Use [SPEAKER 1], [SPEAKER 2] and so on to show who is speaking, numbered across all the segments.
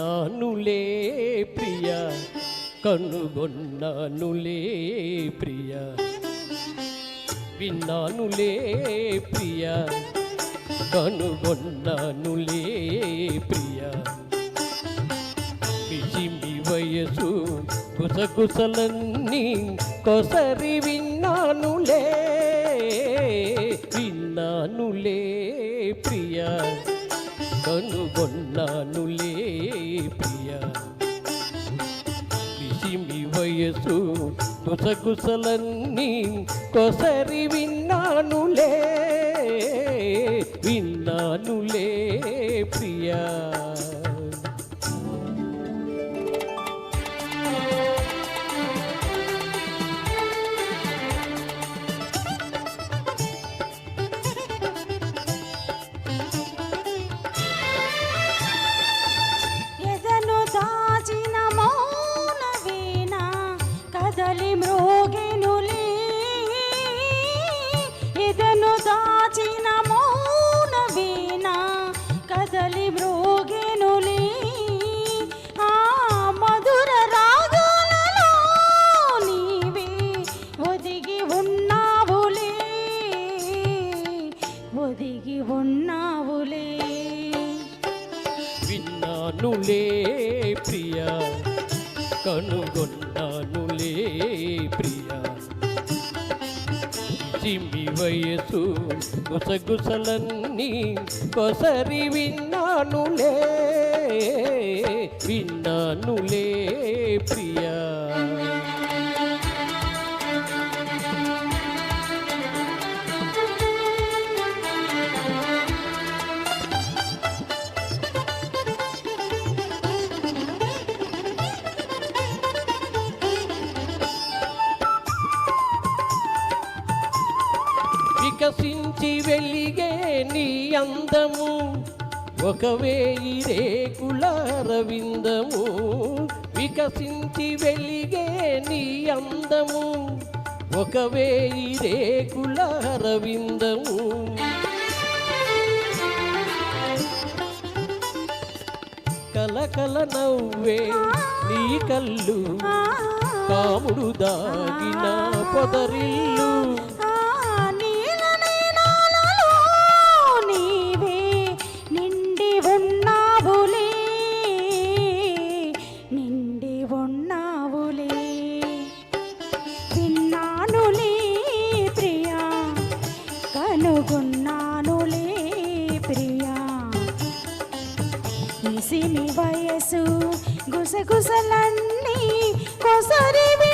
[SPEAKER 1] విన్నానులే ప్రియ కనుగొన్నానులే ప్రియ. విన్నానులే ప్రియ కనుగొన్నానులే ప్రియ. విజిమి వయసు కుసకుసలన్నీ కొసరి విన్నానులే విన్నానులే ప్రియ. కనుగొన్నానులే ప్రియ. విసిమి వయసు కుసగుసలన్నీ కొసరి విన్నానులే విన్నానులే విన్నానులే ప్రియ. కనుగొన్నానులే ప్రియ. చిమ్మి వయసు గుసగుసలన్నీ కొసరి విన్నానులే విన్నానులే ప్రియా. వికసించి వెలిగే నీ అందము. ఒక వేయి రేకుల రవిందము వికసించి వెలిగే నీ అందము. ఒక వేయి రేకుల రవిందము కలకల నవ్వే నీ కళ్ళు. కాముడు దాగిన పొదరిల్లు.
[SPEAKER 2] గుసగుసలన్నీ కొసరి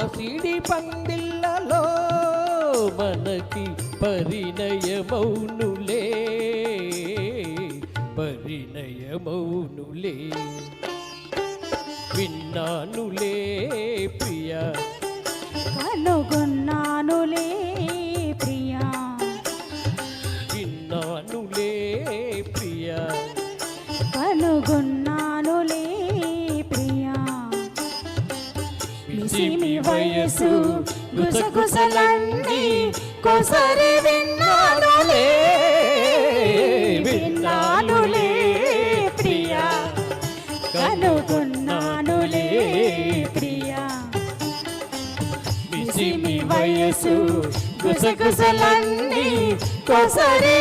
[SPEAKER 2] ఆ
[SPEAKER 1] పసిడి పందిళ్ళలో మనకి పరిణయమౌనులే. పరిణయమౌనులే. విన్నానులే ప్రియా.
[SPEAKER 2] కనుగొన్నానులే ప్రియా.
[SPEAKER 1] విన్నానులే ప్రియా.
[SPEAKER 2] వయసు గుసగుసలన్నీ కొసరి విన్నానులే విన్నానులే ప్రియా కనుగొన్నానులే ప్రియా.
[SPEAKER 1] మిసిమి
[SPEAKER 2] వయసు గుసగుసలన్నీ కొసరి